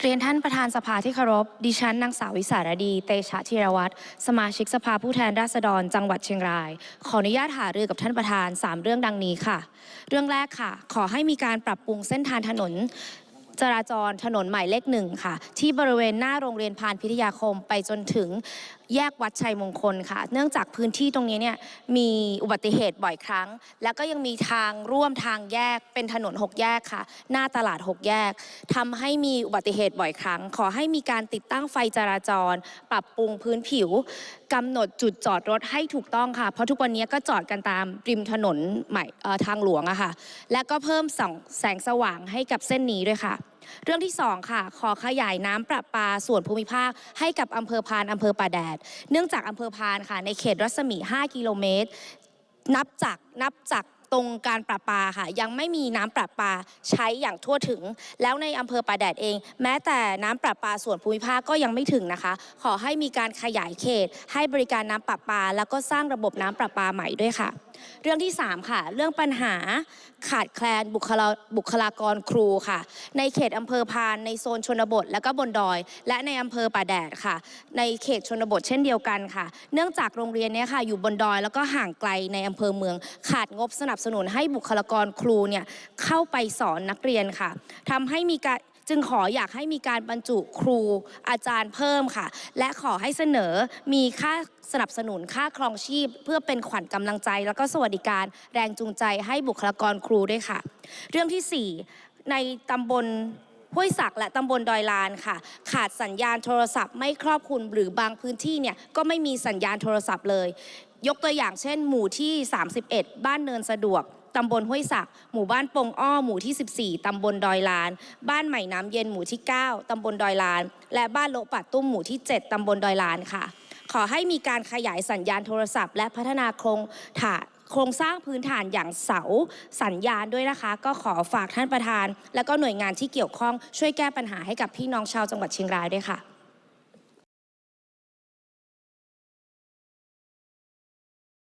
เรียนท่านประธานสภาที่เคารพ ดิฉันนางสาววิสารดี เตชะธีรวัตรสมาชิกสภาผู้แทนราษฎร จังหวัดเชียงราย ขออนุญาตหารือกับท่านประธาน 3 เรื่องดังนี้ค่ะ เรื่องแรกค่ะ ขอให้มีการปรับปรุงเส้นทางถนน จราจรถนนหมายเลขหนึ่งค่ะ ที่บริเวณหน้าโรงเรียนพานพิทยาคมไปจนถึงแยกวัดชัยมงคลค่ะ เนื่องจากพื้นที่ตรงนี้เนี่ยมีอุบัติเหตุบ่อยครั้ง แล้วก็ยังมีทางร่วมทางแยกเป็นถนน 6 แยกค่ะ หน้าตลาด 6 แยกทำให้มีอุบัติเหตุบ่อยครั้ง ขอให้มีการติดตั้งไฟจราจร ปรับปรุงพื้นผิว กำหนดจุดจอดรถให้ถูกต้องค่ะ เพราะทุกวันนี้ก็จอดกันตามริมถนนใหม่ทางหลวงอะค่ะ และก็เพิ่มส่องแสงสว่างให้กับเส้นนี้ด้วยค่ะ เรื่องที่ 2 ค่ะ ขอขยายน้ำประปาส่วนภูมิภาค ให้กับอำเภอพานอำเภอป่าแดด เนื่องจากอำเภอพานค่ะ ในเขตรัศมี 5 กิโลเมตร นับจากนับจาก ตรงการประปาค่ะ ยังไม่มีน้ำประปาใช้อย่างทั่วถึง แล้วในอำเภอป่าแดดเอง แม้แต่น้ำประปาส่วนภูมิภาคก็ยังไม่ถึงนะคะ ขอให้มีการขยายเขต ให้บริการน้ำประปา แล้วก็สร้างระบบน้ำประปาใหม่ด้วยค่ะ เรื่องที่ 3 ค่ะ เรื่องปัญหาขาดแคลนบุคลาบุคลากรครูค่ะ ในเขตอำเภอพานในโซนชนบท และก็บนดอย และในอำเภอป่าแดดค่ะ ในเขตชนบทเช่นเดียวกันค่ะ เนื่องจากโรงเรียนเนี้ยค่ะ อยู่บนดอยแล้วก็ห่างไกลในอำเภอเมือง ขาดงบสนับสนุนให้บุคลากรครูเนี่ยเข้าไปสอนนักเรียนค่ะทำให้มีการจึงขออยากให้มีการบรรจุครูอาจารย์เพิ่มค่ะ และขอให้เสนอมีค่าสนับสนุนค่าครองชีพ เพื่อเป็นขวัญกำลังใจ แล้วก็สวัสดิการแรงจูงใจให้บุคลากรครูด้วยค่ะ เรื่องที่ 4 ในตำบลห้วยศักและตำบลดอยลานค่ะ ขาดสัญญาณโทรศัพท์ไม่ครอบคลุมหรือบางพื้นที่เนี่ยก็ไม่มีสัญญาณโทรศัพท์เลย ยกตัวอย่างเช่น หมู่ที่ 31 บ้านเนินสะดวกตำบลห้วยศักหมู่บ้านปงอ้อ หมู่ที่ 14 ตำบลดอยลาน บ้านใหม่น้ำเย็นหมู่ที่ 9 ตำบลดอยลาน และบ้านโลปัดตุ้มหมู่ที่ 7 ตำบลดอยลานค่ะ ขอให้มีการขยายสัญญาณโทรศัพท์ และพัฒนาโครงถาโครงสร้างพื้นฐานอย่างเสาสัญญาณด้วยนะคะ ก็ขอฝากท่านประธาน และก็หน่วยงานที่เกี่ยวข้องช่วยแก้ปัญหาให้กับพี่น้องชาวจังหวัดเชียงรายด้วยค่ะ